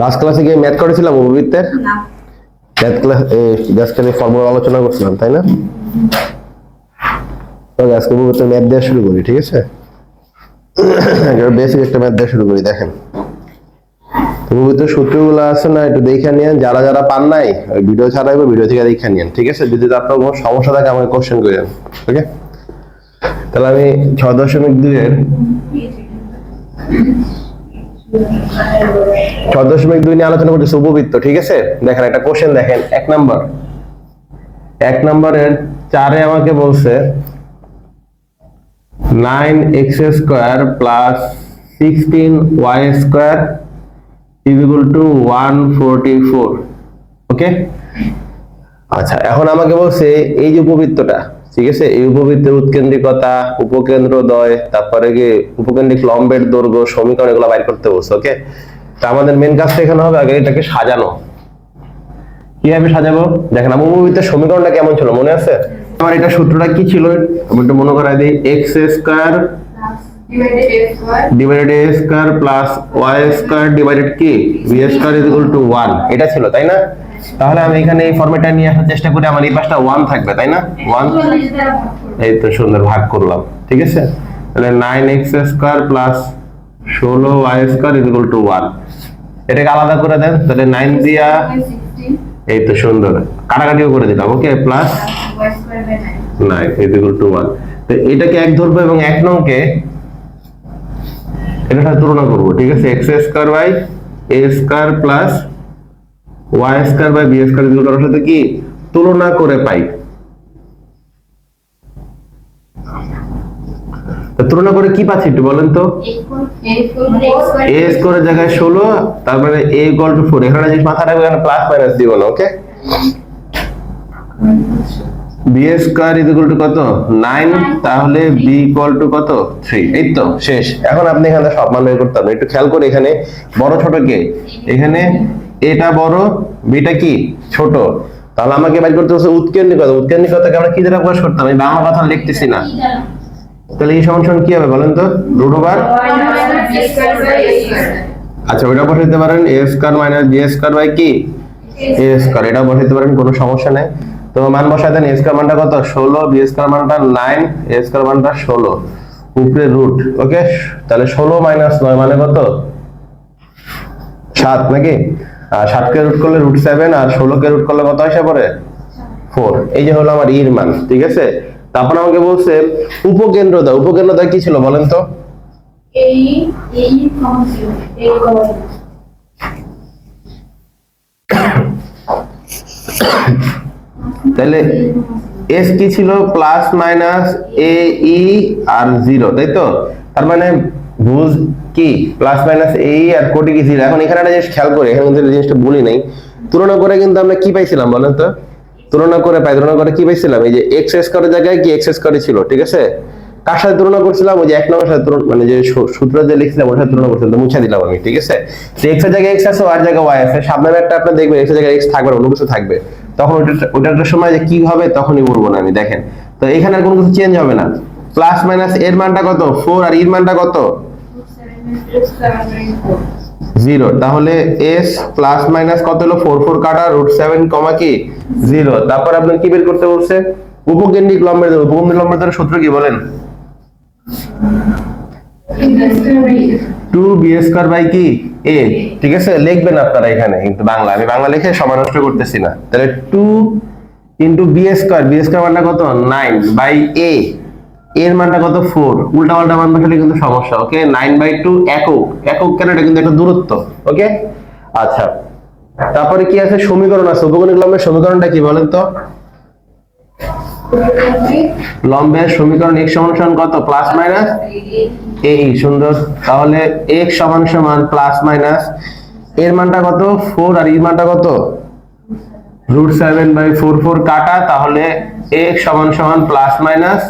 Last ক্লাসে গিয়ে math করেছিলাম উপবৃত্তের ম্যাথ ক্লাস আজকে আমি ফর্মুলা আলোচনা করছিলাম তাই না? ওকে আজকে উপবৃত্তের ম্যাথ দেওয়া শুরু করি ঠিক আছে? বেসিক একটা ম্যাথ দেওয়া শুরু করি দেখেন। উপবৃত্তের সূত্রগুলো আছে না একটু দেখে নিয়েন। যারা যারা পান নাই ওই ভিডিও ছাড়াইবো ভিডিও থেকে দেখে নিয়েন ঠিক আছে? যদি আপনার কোনো সমস্যা থাকে আমাকে কোশ্চেন করেন ওকে তাহলে আমি ছয় দশমিক দুইয়ের ছয় দশমিক দুই নিয়ে আলোচনা করতেছি উপবৃত্ত, ঠিক আছে? দেখেন, একটা কোশ্চেন দেখেন, এক নাম্বার। এক নম্বরের চারে আমাকে বলছে, nine x square plus sixteen y square is equal to one forty four, okay? আচ্ছা এখন আমাকে বলছে, এই যে উপবৃত্তটা ঠিক আছে? এই উপবৃত্তের উৎকেন্দ্রিকতা উপকেন্দ্রদ্বয় তারপরে কি উপকেন্দ্রিক লম্বের দৈর্ঘ্য, সমীকরণ এগুলো বাইর করতে বলছে ওকে তা আমাদের মেন কাজটা এখানে হবে আগে এটাকে সাজানো। কীভাবে সাজাবো? দেখেন, আমার উপবৃত্তের সমীকরণটা কেমন ছিল, মনে আছে? আমার এটা সূত্রটা কি ছিল? আমি একটু মনে করাই দিই x square divided a square plus y square divided কি b square is equal to one এটা ছিল, তাই না? তাহলে আমি এখানে এই ফর্মেটটা নিয়ে আসার চেষ্টা করি, আমার এই পাশটা ওয়ান থাকবে, তাই না? ওয়ান এই তো সুন্দর, ভাগ করলাম, ঠিক আছে? তাহলে নাইন এক্স স্কোয়ার প্লাস ষোলো y square equal to one এটাকে আলাদা করে দেন, তাহলে নাইন দিয়া এই তো সুন্দর, কাটাকাটিও করে দিলাম okay plus nine equal to one তো এটাকে এক ধরবো এবং এক নংকে সাথে তুলনা করব, ঠিক আছে? X square by a square plus y square by b square equal করার সাথে কি তুলনা করে পাই? তুলনা করে কি পাচ্ছি একটু বলেন তো? এ স্কোয়ারের জায়গায় ষোলো তারপরে এ ইকুয়াল টু ফোর এখানে জিনিস মাথা রাখবে এখানে প্লাস মাইনাস দিব না okay b square is equal to কত? নাইন তাহলে বি ইকুয়াল টু কত? থ্রি এই তো, শেষ। এখন আপনি এখানে সব মান বের করতে হবে। একটু খেয়াল করে এখানে, বড় ছোট কে? এখানে এটা বড়, বিটা কি? ছোট। তাহলে আমাকে বের করতে হচ্ছে উৎকেন্দ্রিকতা। উৎকেন্দ্রিকতাকে আমরা কি দ্বারা প্রকাশ করতাম? আমি বাংলা কথা লিখতেছি না। তাহলে এই সমান কি হবে বলেন তো? Root over? আচ্ছা ওটা বসাইতে পারেন। A square minus b square by কি? A square. এটা বসাইতে পারেন, কোনো সমস্যা নাই। তো মান বসাই দেন, এ স্কোয়ার মানটা কত? ষোলো, বি স্কোয়ার মানটা নাইন, এ স্কোয়ার মানটা ষোলো। উপরে রুট, ওকে? তাহলে ষোলো মাইনাস নয় মানে কত? সাত, নাকি? আর সাতকে রুট করলে রুট সেভেন আর ষোলোকে রুট করলে কত আসে পরে? ফোর এই যে হলো আমার ইর মান ঠিক আছে? তারপর আমাকে বলছে উপকেন্দ্রদা উপকেন্দ্রদা কি ছিল বলেন তো? তাহলে এস কি ছিল? প্লাস মাইনাস এ ই আর জিরো তাই তো? তার মানে বুঝ কি? প্লাস মাইনাস এই আর কোটি কি জিরো এখন এখানে একটা জিনিস খেয়াল করে, এখানে কিন্তু জিনিসটা বলি নাই। তুলনা করে কিন্তু আমরা কি পাইছিলাম বলেন তো? তুলনা করে পাই, তুলনা করে কি পাইছিলাম? এই যে এক্স স্কোয়ারের জায়গায় কি এক্স স্কোয়ারই ছিল, ঠিক আছে? কার সাথে তুলনা করছিলাম? ওই যে এক নম্বরের সাথে মানে যে সূত্র যে লিখছিলাম, ওর সাথে তুলনা করছিলাম মুছে দিলাম আমি, ঠিক আছে? এক্সের জায়গায় এক্স আছে ওয়ার জায়গায় ওয়াই আছে। সামনে একটা আপনি দেখবেন এক্সের জায়গায় এক্স থাকবে অন্য কিছু থাকবে। তখন ওটা ওটার সময় যে কি হবে, তখনই বলব না আমি, দেখেন। তো এখানে আর কোনো কিছু চেঞ্জ হবে না। প্লাস মাইনাস এর মানটা কত? ফোর আর এর মানটা কত? জিরো। তাহলে এস প্লাস মাইনাস কত হলো? ফোর ফোর কাটা রুট সেভেন কমা কি? জিরো তারপর আপনার কি বের করতে বলছে? উপকেন্দ্রিক লম্বের দ্বারা উপকেন্দ্রিক লম্বের দ্বারা সূত্র কি বলেন? টু বি স্কোয়ার বাই কি? এ ঠিক আছে? লিখবেন আপনারা এখানে। কিন্তু বাংলা আমি বাংলা লিখে সময় নষ্ট করতেছি না। তাহলে two into b square b square মানটা কত? নাইন বাই এ এর মানটা কত? ফোর উল্টা পাল্টা মান বসালে কিন্তু সমস্যা ওকে নাইন বাই টু একক। একক কেন? এটা কিন্তু একটা দূরত্ব ওকে আচ্ছা তারপরে কি আছে? সমীকরণ আছে। উপকরণিক লম্বের সমীকরণটা কি বলেন তো? লম্বের সমীকরণ x সমান সমান কত? প্লাস মাইনাস এই সুন্দর। তাহলে x সমান সমান প্লাস মাইনাস এর মানটা কত? ফোর আর এর মানটা কত? Root seven by four four কাটা, তাহলে x সমান সমান প্লাস মাইনাস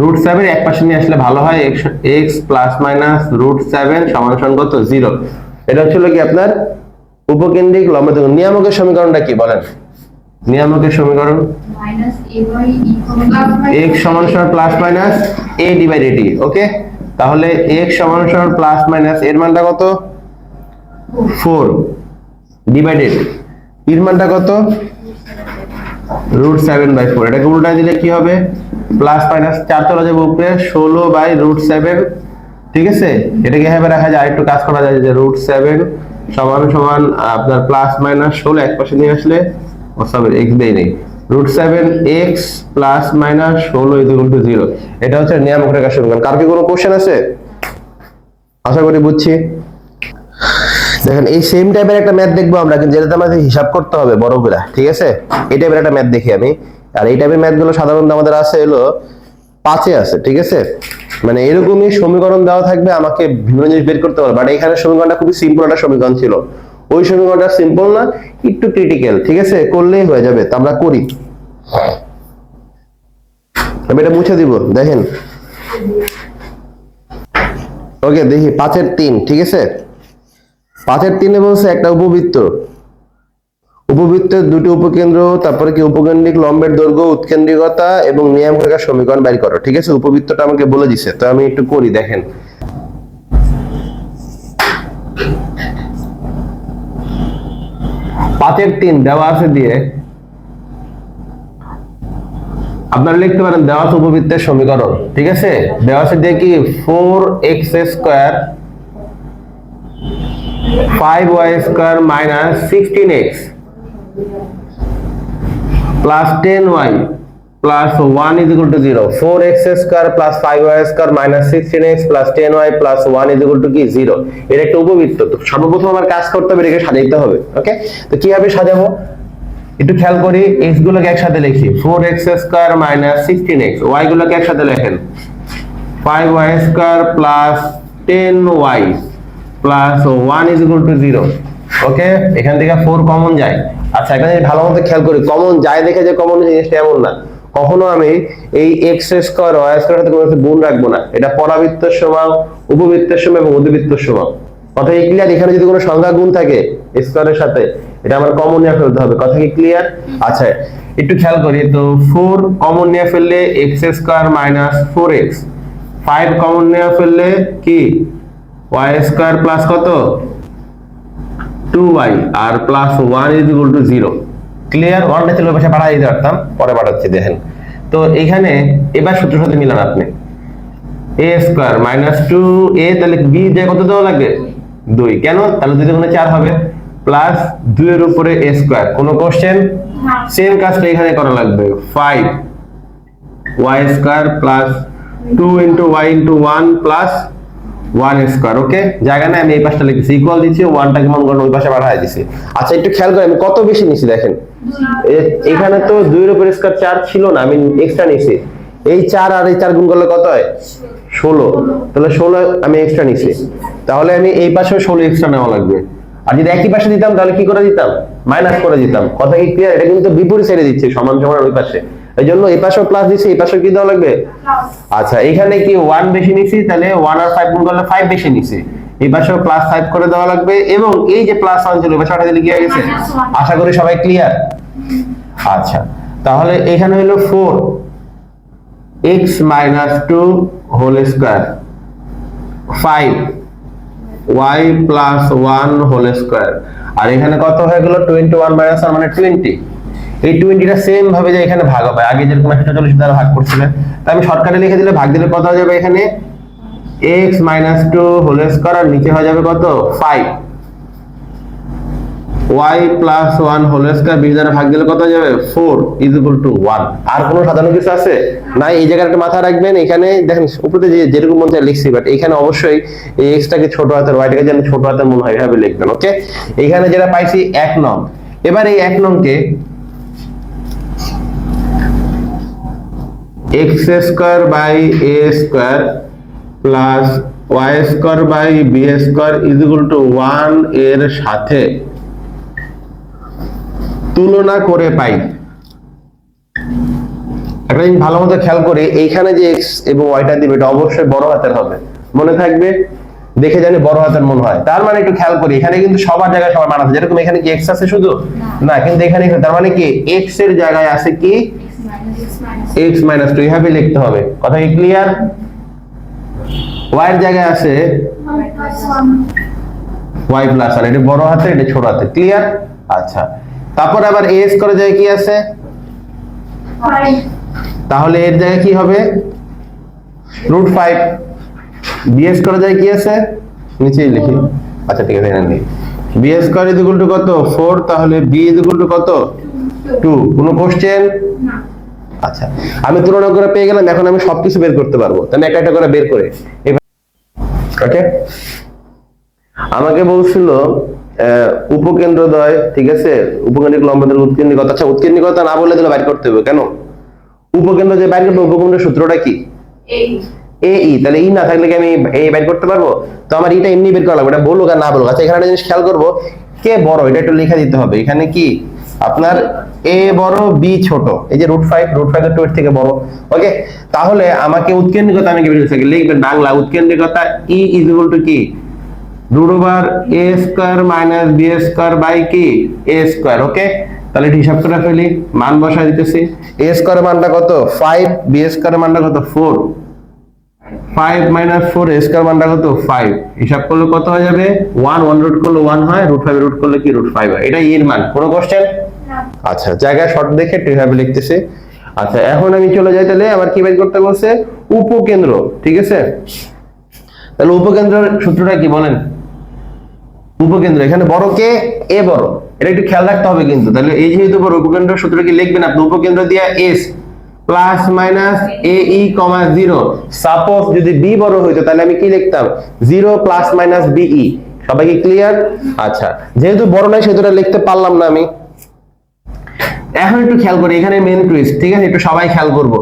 রুট সেভেন এক পাশে নিয়ে আসলে ভালো হয় x plus minus root seven সমান সমান কত জিরো এটা হচ্ছিল কি আপনার উপকেন্দ্রিক লম্ব। ত্রিভুজ। নিয়ামকের সমীকরণটা কি বলেন? নিয়ামকের সমীকরণ? এ কমন x সমান সমান plus minus a divided e okay তাহলে x সমান সমান প্লাস মাইনাস এর মানটা কত? ফোর ডিভাইডেড এর মানটা কত? রুট সেভেন বাই ফোর এটাকে উল্টা দিলে কি হবে? প্লাস মাইনাস চার চলে যাবে উপরে, ষোলো বাই রুট সেভেন ঠিক আছে? এটাকে এভাবে রাখা যায় একটু কাজ করা যায় যে রুট সেভেন সমান সমান আপনার প্লাস মাইনাস ষোলো এক পাশে নিয়ে আসলে ও এক্স দেই নেই। Root seven x plus minus ষোলো ইকুয়াল টু জিরো এটা হচ্ছে নিয়ামক রেখা সমীকরণ। কার কি কোনো কোশ্চেন আছে? আশা করি বুঝছি। দেখেন, এই সেম টাইপের একটা ম্যাথ দেখব আমরা, কিন্তু যেটাতে আমাদের হিসাব করতে হবে বড় করে, ঠিক আছে? এই টাইপের একটা ম্যাথ দেখি আমি। আর এই টাইপের ম্যাথগুলো সাধারণত আমাদের আছে হলো পাঁচে আছে, ঠিক আছে? মানে এরকমই সমীকরণ দেওয়া থাকবে, আমাকে বিভিন্ন জিনিস বের করতে হবে। বাট এখানে সমীকরণটা খুবই সিম্পল একটা সমীকরণ ছিল। ওই সমীকরণটা সিম্পল না, একটু ক্রিটিক্যাল ঠিক আছে? করলেই হয়ে যাবে, তা আমরা করি। আমি এটা মুছে দিব, দেখেন। ওকে দেখি, পাঁচের তিন, ঠিক আছে? পাঁচের তিনে বলছে একটা উপবৃত্ত। উপবৃত্তের দুটি উপকেন্দ্র, তারপরে কি উপকেন্দ্রিক, লম্বের দৈর্ঘ্য, উৎকেন্দ্রিকতা এবং নিয়ম রেখার সমীকরণ বাইর করো, ঠিক আছে? উপবৃত্তটা আমাকে বলে দিছে, তো আমি একটু করি, দেখেন। পাঁচের তিন, দেওয়া আছে দিয়ে। আপনারা লিখতে পারেন, দেওয়া আছে উপবৃত্তের সমীকরণ, ঠিক আছে? দেওয়া আছে দিয়ে কি? Four x square five y square minus sixteen x plus ten y plus one is equal to zero four x square plus five Y square minus sixteen x plus ten Y plus one is equal to কি? Zero এটা একটা উপবৃত্ত। তো সর্বপ্রথম আমার কাজ করতে হবে, এটাকে সাজাইতে হবে ওকে তো কীভাবে সাজাবো? একটু খেয়াল করি এক্স গুলোকে একসাথে লিখি। Four x square minus sixteen x y গুলোকে একসাথে লেখেন। Five y square plus ten y plus one is equal to zero okay? এখান থেকে ফোর কমন যায়। আচ্ছা এখানে ভালো মতো খেয়াল করি। কমন যায় দেখে যে কমন জিনিসটা এমন না। কখনো আমি এই এক্স স্কোয়ার ওয়াই স্কোয়ার সাথে কোনো গুণ রাখব না। এটা পরাবৃত্তের সময় উপবৃত্তের সময় এবং অধিবৃত্তের সময় কথা কি ক্লিয়ার এখানে যদি কোনো সংখ্যা গুণ থাকে স্কোয়ারের সাথে এটা আমার কমন নিয়ে ফেলতে হবে। কথা কি ক্লিয়ার আচ্ছা একটু খেয়াল করি। তো ফোর কমন নিয়ে ফেললে x square minus four x five common নিয়ে ফেললে কি? ওয়াই স্কোয়ার প্লাস কত? Two y R plus one is equal to zero clear ওয়ানটা ছিল পাশে পাঠা দিতে পারতাম, পরে পাঠাচ্ছি দেখেন। তো এখানে এবার সূত্র সাথে মিলান আপনি। A square minus two a তাহলে বি যে কত দেওয়া লাগবে? দুই। কেন? তাহলে দুই দুগুণে চার হবে। প্লাস দুইয়ের উপরে এ স্কোয়ার কোনো কোশ্চেন সেম কাজটা এখানে করা লাগবে। Five y square plus two into y into one plus one square okay জায়গা না আমি এই পাশটা লিখেছি ইকুয়াল দিচ্ছি ওয়ানটাকে মন করেন ওই পাশে পাঠাই দিছি। আচ্ছা একটু খেয়াল করে আমি কত বেশি নিছি দেখেন? এখানে তো দুইয়ের উপর স্কোয়ার চার ছিল না, আমি এক্সট্রা নিছি এই চার আর এই চার গুণ করলে কত হয়? ষোলো। তাহলে ষোলো আমি এক্সট্রা নিছি তাহলে আমি এই পাশেও ষোলো এক্সট্রা নেওয়া লাগবে। আর যদি একই পাশে দিতাম, তাহলে কি করে দিতাম? মাইনাস করে দিতাম। কথা কি ক্লিয়ার এটা কিন্তু বিপরীত সাইডে দিচ্ছে, সমান সমান ওই পাশে। এই জন্য এই পাশেও প্লাস দিচ্ছি এই পাশেও কি দেওয়া লাগবে? আচ্ছা এখানে কি ওয়ান বেশি নিছি তাহলে ওয়ান আর ফাইভ গুণ করলে ফাইভ বেশি নিছি। এই পাশেও প্লাস ফাইভ করে দেওয়া লাগবে এবং এই যে প্লাস ওয়ান ছিল এই পাশে দিলে কি হয়ে গেছে? আশা করি সবাই ক্লিয়ার আচ্ছা তাহলে এখানে হলো four x minus two whole square five y plus one whole square আর এখানে কত হয়ে গেল? টোয়েন্টি ওয়ান মাইনাস মানে টোয়েন্টি এই টোয়েন্টিটা সেম ভাবে যে এখানে ভাগ হবে। আগে যেরকম একশো চল্লিশ দ্বারা ভাগ করছিলেন তাই আমি শর্টকাটে লিখে দিলে ভাগ দিলে কত হয়ে যাবে এখানে? X minus two whole square আর নিচে হয়ে যাবে কত? Five y plus one whole square বিশ দ্বারা ভাগ দিলে কত যাবে? Four is equal to one আর কোনো সাধারণ কিছু আছে? না এই জায়গাটা একটা মাথা রাখবেন। এখানে দেখেন, উপরে যে যেরকম মন লিখছি বাট এখানে অবশ্যই এই এক্সটাকে ছোট হাতের ওয়াইটাকে যেন ছোট হাতের মনে হয়, এভাবে লিখবেন ওকে এখানে যেটা পাইছি, এক নং। এবার এই এক নংকে x square by a square plus y square by b square is equal to ওয়ানের সাথে তুলনা করে পাই। একটা জিনিস ভালো মতো খেয়াল করে এইখানে যে এক্স এবং ওয়াইটা দিবে এটা অবশ্যই বড় হাতের হবে। মনে থাকবে? দেখে জানি বড় হাতের মনে হয়। তার মানে একটু খেয়াল করি এখানে কিন্তু সবার জায়গায় সবার মান আছে। যেরকম এখানে কি এক্স আছে শুধু? না। কিন্তু এখানে তার মানে কি? এক্সের জায়গায় আছে কি? এক্স মাইনাস টু এইভাবে লিখতে হবে। কথা কি ক্লিয়ার ওয়াই এর জায়গায় আছে ওয়াই প্লাস ওয়ান এটা বড় হাতে, এটা ছোট হাতে। ক্লিয়ার আচ্ছা। তারপর আবার এস করে যায় কি আছে? তাহলে এর জায়গায় কি হবে? রুট ফাইভ বিএস করা যায় কি আছে? নিচেই লিখি। আচ্ছা ঠিক আছে, এখানে b's square is equal to কত? ফোর তাহলে বি ইজ ইকুয়াল কত? টু কোনো কোশ্চেন আচ্ছা আমি তুলনা করে পেয়ে গেলাম এখন আমি সবকিছু বের করতে পারব। তাহলে একটা একটা করে বের করে ওকে আমাকে বলছিল আহ, উপকেন্দ্রদ্বয় ঠিক আছে? উপকেন্দ্রিক লম্বদের উৎকেন্দ্রিকতা। আচ্ছা উৎকেন্দ্রিকতা না বলে দিলে বাইর করতে হবে কেন? উপকেন্দ্র যে বাইর করবে উপকেন্দ্রের সূত্রটা কি? এ ই তাহলে ই না থাকলে কি আমি এ বের করতে পারব? তো আমার ইটা এমনি বের করা লাগবে এটা বলুক আর না বলুক। আচ্ছা এখানে একটা জিনিস খেয়াল করব। কে বড়? এটা একটু লিখে দিতে হবে। এখানে কি? আপনার এ বড়, বি ছোট। এই যে root five root five two এর থেকে বড়। ওকে তাহলে আমাকে উৎকেন্দ্রিকতা আমি লিখবেন বাংলা, উৎকেন্দ্রিকতা ই ইজ ইকুয়াল টু কি? Root over a square minus b square by কি? এ স্কোয়ার ওকে তাহলে এটা হিসাব করে ফেলি, মান বসাই দিতেছি। এ স্কোয়ার মানটা কত? ফাইভ বি স্কোয়ার মানটা কত? Four five minus four square মানটা কত? ফাইভ হিসাব করলে কত হয়ে যাবে? ওয়ান ওয়ান রুট করলে ওয়ান হয় রুট ফাইভ রুট করলে কি? রুট ফাইভ হয়। এটা এর মান। কোনো কোশ্চেন আচ্ছা জায়গা শর্ট দেখে এইভাবে লিখতেছে। আচ্ছা এখন আমি চলে যাই তাহলে, আবার কি বের করতে বলছে? উপকেন্দ্র, ঠিক আছে? তাহলে উপকেন্দ্রের সূত্রটা কি বলেন? উপকেন্দ্র, এখানে বড় কে? এ বড়। এটা একটু খেয়াল রাখতে হবে কিন্তু। তাহলে এই যেহেতু বড় উপকেন্দ্র সূত্র কি লিখবেন আপনি? উপকেন্দ্র দিয়ে S plus minus a e comma zero suppose যদি বি বড় হইতো, তাহলে আমি কি লিখতাম? জিরো প্লাস মাইনাস বিই সবাই কি ক্লিয়ার আচ্ছা যেহেতু বড় নাই, সেহেতু লিখতে পারলাম না আমি। এখন একটু খেয়াল করি, এখানে মেন টুইস্ট ঠিক আছে? একটু সবাই খেয়াল করব।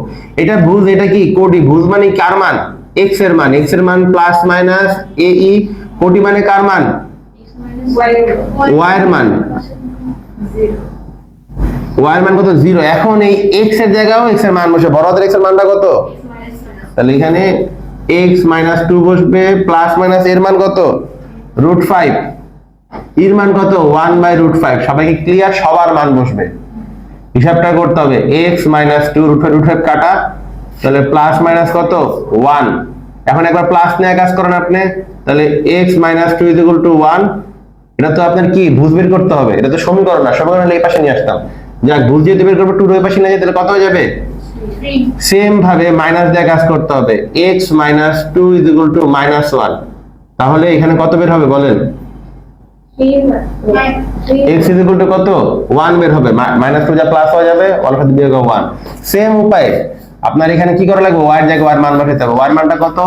এটা ভুজ, এটা কি? কোটি ভুজ মানে কার মান? এক্সের মান। এক্সের মান প্লাস মাইনাস এ ই কোটি মানে কার মান? Y এর মান। ওয়াই এর মান কত? জিরো এখন এই এক্সের জায়গাও এক্সের মান বসে। বড় হাতের এক্সের মানটা কত? তাহলে এখানে এক্স মাইনাস টু বসবে প্লাস মাইনাস এর মান কত? রুট ফাইভ এর মান কত? ওয়ান বাই রুট ফাইভ সবাইকে ক্লিয়ার সবার মান বসবে। হিসাবটা করতে হবে। X minus two root five root কাটা, তাহলে প্লাস মাইনাস কত? ওয়ান এখন একবার প্লাস নিয়ে কাজ করেন আপনি, তাহলে x minus two is equal to one এটা তো আপনার কি? ভুজ বের করতে হবে। এটা তো সমীকরণ না, সমীকরণ এই পাশে নিয়ে আসতাম। যাক, ভুজ যেহেতু বের করব টু ওই পাশে নিয়ে তাহলে কত হয়ে যাবে? সেম ভাবে মাইনাস দিয়ে কাজ করতে হবে। X minus two is equal to minus one তাহলে এখানে কত বের হবে বলেন? ইজ ইকুয়াল টু কত? ওয়ান বের হবে। মাইনাস যা প্লাস হয়ে যাবে ওয়ান সাথে বিয়োগ ওয়ান সেম উপায়। আপনার এখানে কি করা লাগবে? ওয়াই জায়গায় ওয়ার মান বসাতে হবে। ওয়ার মানটা কত?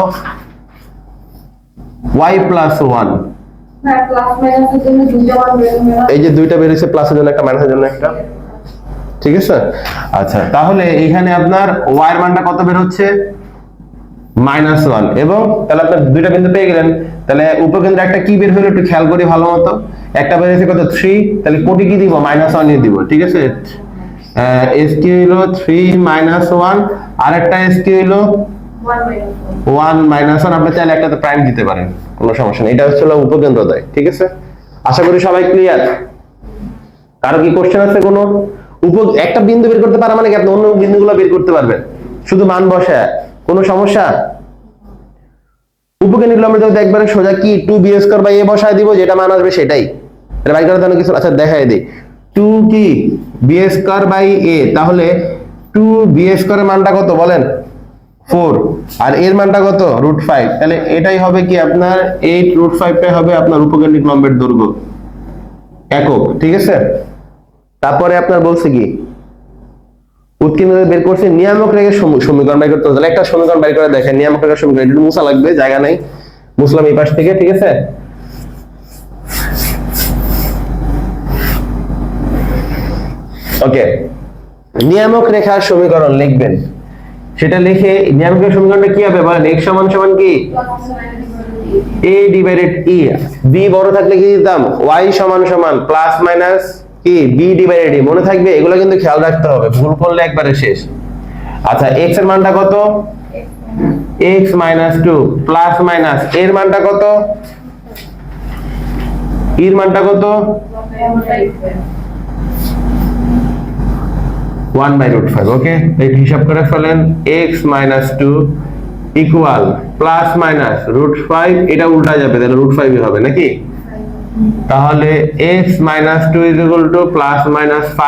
মান বের হবে এই যে দুইটা বেরিয়েছে প্লাসের জন্য একটা মাইনাসের জন্য একটা। ঠিক আছে? আচ্ছা তাহলে এখানে আপনার ওয়াই এর মানটা কত বের হচ্ছে? মাইনাস ওয়ান এবং তাহলে আপনার দুইটা বিন্দু পেয়ে গেলেন। তাহলে উপকেন্দ্রে একটা কি বের হলো একটু খেয়াল করি ভালো মতো একটা বের হয়েছে কত? থ্রি তাহলে কোটি কি দিব? মাইনাস ওয়ান দিব, ঠিক আছে? এস কি হলো থ্রি মাইনাস ওয়ান আর একটা এস কি হলো ওয়ান মাইনাস ওয়ান আপনি চাইলে একটাতে প্রাইম দিতে পারেন, কোনো সমস্যা নেই। এটা হচ্ছে উপকেন্দ্র দেয়, ঠিক আছে? আশা করি সবাই ক্লিয়ার কারও কি কোশ্চেন আছে কোনো? উপ একটা বিন্দু বের করতে পারা মানে কি অন্য বিন্দুগুলো বের করতে পারবেন। শুধু মান বসা কোনো সমস্যা? লম্বের যদি একবারে সোজা কি two b square by a বসায় দিব, যেটা মান আসবে সেটাই। বাই জন্য কিছু আচ্ছা দেখাই দিই। টু কি? বি স্কোয়ার বাই এ তাহলে টু বি স্কোয়ারের মানটা কত বলেন? ফোর আর এর মানটা কত? রুট ফাইভ তাহলে এটাই হবে কি আপনার এইট রুট ফাইভটাই হবে আপনার উপকেন্দ্রিক লম্বের দৈর্ঘ্য। একক, ঠিক আছে? তারপরে আপনার বলছে কি? উৎকেন্দ্র বের করছে, নিয়ামক রেখে সমীকরণ বের করতে। তাহলে একটা সমীকরণ বের করে দেখেন, নিয়ামক রেখে সমীকরণ একটু মুছা লাগবে, জায়গা নাই। মুসলাম এই পাশ থেকে, ঠিক আছে? ওকে, নিয়ামক রেখার সমীকরণ লিখবেন। সেটা লিখে, নিয়ামক রেখার সমীকরণটা কি হবে? বলেন, x সমান সমান কি? a ডিভাইডেড e b বড় থাকলে কি দিতাম? y সমান সমান প্লাস মাইনাস কি? B ডিভাইডেড e মনে থাকবে? এগুলো কিন্তু খেয়াল রাখতে হবে। ভুল করলে একবারে শেষ। আচ্ছা x এর মানটা কত? X minus two plus minus এর মানটা কত? এর মানটা কত? One by root five okay এই হিসাব করে ফেলেন minus two equal plus minus root five এটা উল্টা যাবে, তাহলে রুট ফাইভ হবে, নাকি? তাহলে x minus two is equal to plus minus five